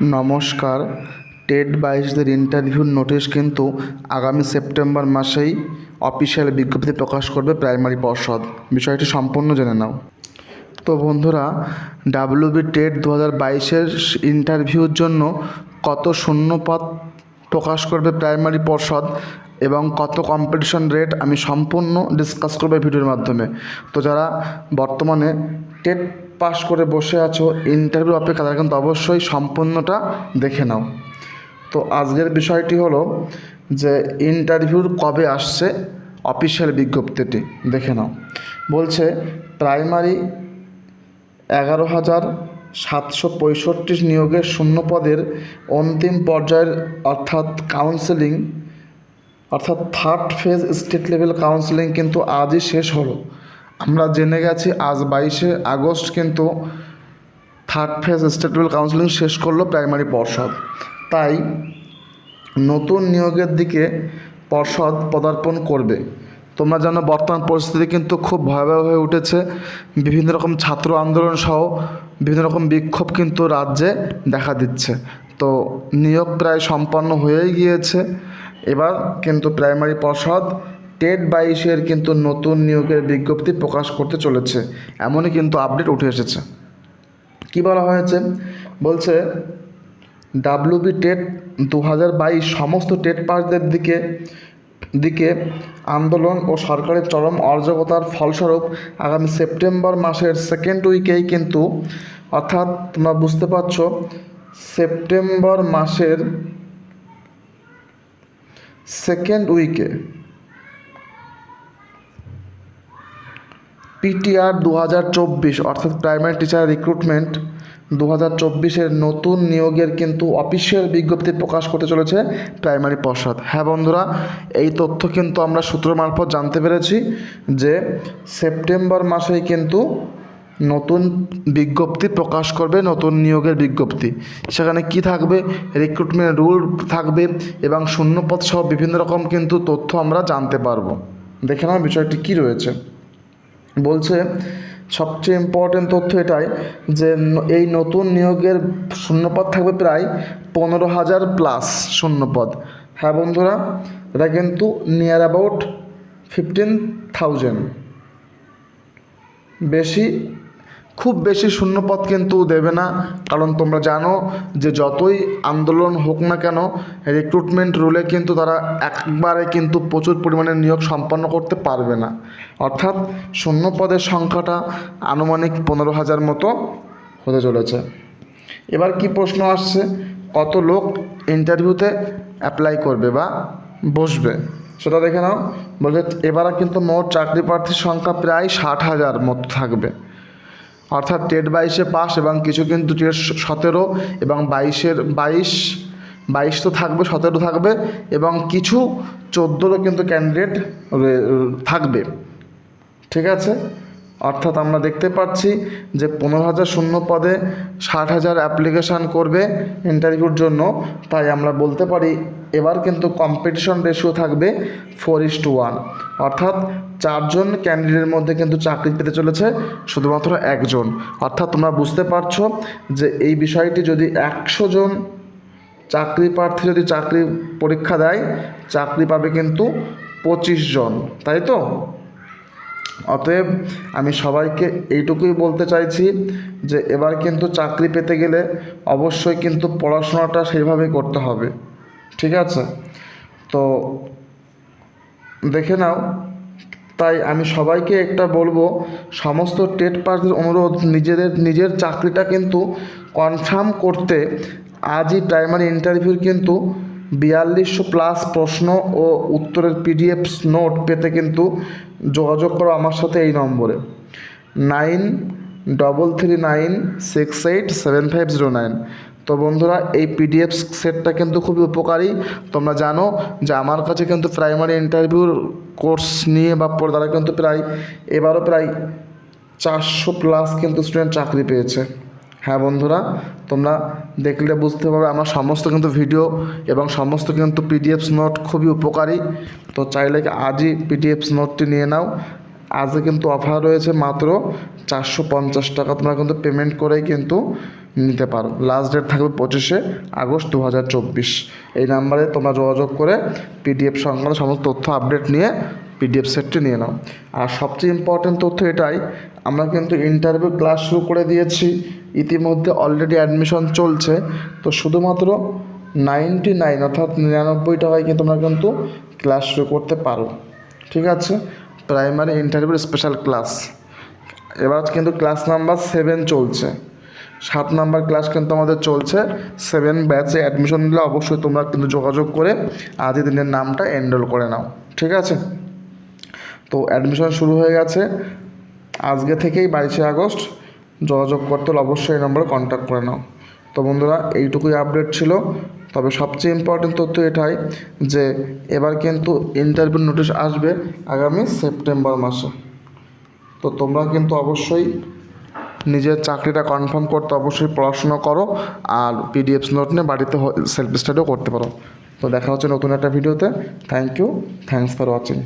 নমস্কার। টেট বাইশদের ইন্টারভিউর নোটিশ কিন্তু আগামী সেপ্টেম্বর মাসেই অফিসিয়াল বিজ্ঞপ্তি প্রকাশ করবে প্রাইমারি পর্ষদ। বিষয়টি সম্পূর্ণ জেনে নাও। তো বন্ধুরা, ডাব্লিউবি টেট দু হাজার বাইশের ইন্টারভিউর জন্য কত শূন্যপদ প্রকাশ করবে প্রাইমারি পর্ষদ এবং কত কম্পিটিশন রেট আমি সম্পূর্ণ ডিসকাস করব ভিডিওর মাধ্যমে। তো যারা বর্তমানে টেট পাস করে বসে আছো ইন্টারভিউ অপেক্ষা তারা কিন্তু অবশ্যই সম্পূর্ণটা দেখে নাও। তো আজকের বিষয়টি হলো যে ইন্টারভিউর কবে আসছে অফিসিয়াল বিজ্ঞপ্তিটি দেখে নাও। বলছে প্রাইমারি এগারো হাজার সাতশো পঁয়ষট্টি নিয়োগের শূন্য পদের অন্তিম পর্যায়ের অর্থাৎ কাউন্সেলিং অর্থাৎ third phase state level counselling কিন্তু আজই শেষ হলো। আমরা জেনে গেছি আজ বাইশে আগস্ট কিন্তু third phase state level counselling শেষ করল প্রাইমারি পর্ষদ। তাই নতুন নিয়োগের দিকে পর্ষদ পদার্পণ করবে। তোমরা জানো বর্তমান পরিস্থিতি কিন্তু খুব ভয়াবহ হয়ে উঠেছে। বিভিন্ন রকম ছাত্র আন্দোলন সহ বিভিন্ন রকম বিক্ষোভ কিন্তু রাজ্যে দেখা দিচ্ছে। তো নিয়োগ প্রায় সম্পন্ন হয়েই গিয়েছে। এবার কিন্তু প্রাইমারি পর্ষদ টেট বাইশের কিন্তু নতুন নিয়োগের বিজ্ঞপ্তি প্রকাশ করতে চলেছে। এমনই কিন্তু আপডেট উঠে এসেছে। কী বলা হয়েছে? বলছে ডাব্লিউবি টেট দু হাজার বাইশ সমস্ত টেট পাসদের দিকে দিকে আন্দোলন ও সরকারের চরম অরাজকতার ফলস্বরূপ আগামী সেপ্টেম্বর মাসের সেকেন্ড উইকেই কিন্তু, অর্থাৎ তোমরা বুঝতে পারছ, সেপ্টেম্বর মাসের সেকেন্ড উইকে পিটিআর দু হাজার চব্বিশ, অর্থাৎ প্রাইমারি টিচার রিক্রুটমেন্ট দু হাজার চব্বিশের নতুন নিয়োগের কিন্তু অফিসিয়াল বিজ্ঞপ্তি প্রকাশ করতে চলেছে প্রাইমারি পর্ষদ। হ্যাঁ বন্ধুরা, এই তথ্য কিন্তু আমরা সূত্র মারফত জানতে পেরেছি যে সেপ্টেম্বর মাসেই কিন্তু নতুন বিজ্ঞপ্তি প্রকাশ করবে, নতুন নিয়োগের বিজ্ঞপ্তি। সেখানে কি থাকবে? রিক্রুটমেন্ট রুল থাকবে এবং শূন্যপদ সহ বিভিন্ন রকম কিন্তু তথ্য আমরা জানতে পারব। দেখে নাও বিষয়টি কী রয়েছে। বলছে, সবচেয়ে ইম্পর্টেন্ট তথ্য এটাই যে এই নতুন নিয়োগের শূন্যপদ থাকবে প্রায় পনেরো হাজার প্লাস শূন্যপদ। হ্যাঁ বন্ধুরা, এটা কিন্তু নিয়ার অ্যাবাউট ফিফটিন থাউজেন্ড বেশি খুব বেশি শূন্যপদ কিন্তু দেবে না। কারণ তোমরা জানো যে যতই আন্দোলন হোক না কেন রিক্রুটমেন্ট রুলে কিন্তু তারা একবারে কিন্তু প্রচুর পরিমাণে নিয়োগ সম্পন্ন করতে পারবে না। অর্থাৎ শূন্যপদের সংখ্যাটা আনুমানিক পনেরো হাজার মতো হতে চলেছে। এবার কি প্রশ্ন আসছে? কত লোক ইন্টারভিউতে অ্যাপ্লাই করবে বা বসবে? সেটা দেখে নাও। বলছে, এবার কিন্তু মোট চাকরি প্রার্থীর সংখ্যা প্রায় ষাট হাজার মতো থাকবে। অর্থাৎ টেট বাইশে পাস এবং কিছু কিন্তু টেট সতেরো এবং বাইশের বাইশ বাইশ তো থাকবে, সতেরো থাকবে এবং কিছু চোদ্দোরও কিন্তু ক্যান্ডিডেট থাকবে। ঠিক আছে? অর্থাৎ আমরা দেখতে পাচ্ছি যে পনেরো হাজার শূন্য পদে ষাট হাজার অ্যাপ্লিকেশান করবে ইন্টারভিউর জন্য। তাই আমরা বলতে পারি এবার কিন্তু কম্পিটিশন রেশিও থাকবে ফোর ইস টু ওয়ান অর্থাৎ চারজন ক্যান্ডিডেটের মধ্যে কিন্তু চাকরি পেতে চলেছে শুধুমাত্র একজন। অর্থাৎ তোমরা বুঝতে পারছ যে এই বিষয়টি যদি একশো জন চাকরি প্রার্থী যদি চাকরি পরীক্ষা দেয়, চাকরি পাবে কিন্তু পঁচিশ জন। তাই তো? অতএব আমি সবাইকে এইটুকুই বলতে চাইছি যে এবার কিন্তু চাকরি পেতে গেলে অবশ্যই কিন্তু পড়াশোনাটা সেইভাবেই করতে হবে। ঠিক আছে? তো দেখে নাও। তাই আমি সবাইকে একটা বলব, সমস্ত টেট পাসদের অনুরোধ, নিজেদের, নিজের চাকরিটা কিন্তু কনফার্ম করতে আজই প্রাইমারি ইন্টারভিউর কিন্তু বিয়াল্লিশশো প্লাস প্রশ্ন ও উত্তরের পিডিএফ নোট পেতে কিন্তু যোগাযোগ করো আমার সাথে এই নম্বরে। Nine double three nine six eight seven five zero nine. তো বন্ধুরা, এই পিডিএফ সেটটা কিন্তু খুবই উপকারী। তোমরা জানো যে আমার কাছে কিন্তু প্রাইমারি ইন্টারভিউর কোর্স নিয়ে বা তারা কিন্তু প্রায়, এবারও প্রায় চারশো প্লাস কিন্তু স্টুডেন্ট চাকরি পেয়েছে। হ্যাঁ বন্ধুরা, তোমরা দেখলে বুঝতে পারবে আমার সমস্ত কিন্তু ভিডিও এবং সমস্ত কিন্তু পিডিএফস নোট খুবই উপকারী। তো চাইলে আজই পিডিএফ নোটটি নিয়ে নাও। আজকে কিন্তু অফার রয়েছে মাত্র চারশো পঞ্চাশ টাকা। তোমরা কিন্তু পেমেন্ট করেই কিন্তু নিতে পারো। লাস্ট ডেট থাকবে পঁচিশে আগস্ট দু হাজার চব্বিশ। এই নাম্বারে তোমরা যোগাযোগ করে পিডিএফ সংক্রান্ত সমস্ত তথ্য আপডেট নিয়ে পিডিএফ সেটটি নিয়ে নাও। আর সবচেয়ে ইম্পর্ট্যান্ট তথ্য এটাই, আমরা কিন্তু ইন্টারভিউ ক্লাস শুরু করে দিয়েছি, ইতিমধ্যে অলরেডি অ্যাডমিশন চলছে। তো শুধুমাত্র নাইনটি নাইন অর্থাৎ নিরানব্বই টাকায় কিন্তু তোমরা কিন্তু ক্লাস শুরু করতে পারো। ঠিক আছে? প্রাইমারি ইন্টারভিউ স্পেশাল ক্লাস এবার কিন্তু ক্লাস নাম্বার সেভেন চলছে। সাত নাম্বার ক্লাস কিন্তু আমাদের চলছে। সেভেন ব্যাচে অ্যাডমিশন নিলে অবশ্যই তোমরা কিন্তু যোগাযোগ করে আজই দিনের নামটা এনরোল করে নাও। ঠিক আছে? তো অ্যাডমিশন শুরু হয়ে গেছে। আজকে থেকেই বাইশে আগস্ট। যোগাযোগ করতে হলে অবশ্যই এই নম্বরে কন্ট্যাক্ট করে নাও। তো বন্ধুরা, এইটুকুই আপডেট ছিল। তবে সবচেয়ে ইম্পর্টেন্ট তথ্য এটাই যে, এবার কিন্তু ইন্টারভিউ নোটিশ আসবে আগামী সেপ্টেম্বর মাসে। তো তোমরা কিন্তু অবশ্যই নিজের চাকরিটা কনফার্ম করতে অবশ্যই পড়াশোনা করো আর পিডিএফ নোট নিয়ে বাড়িতে সেলফ স্টাডিও করতে পারো। তো দেখা হচ্ছে নতুন একটা ভিডিওতে thank you thanks for watching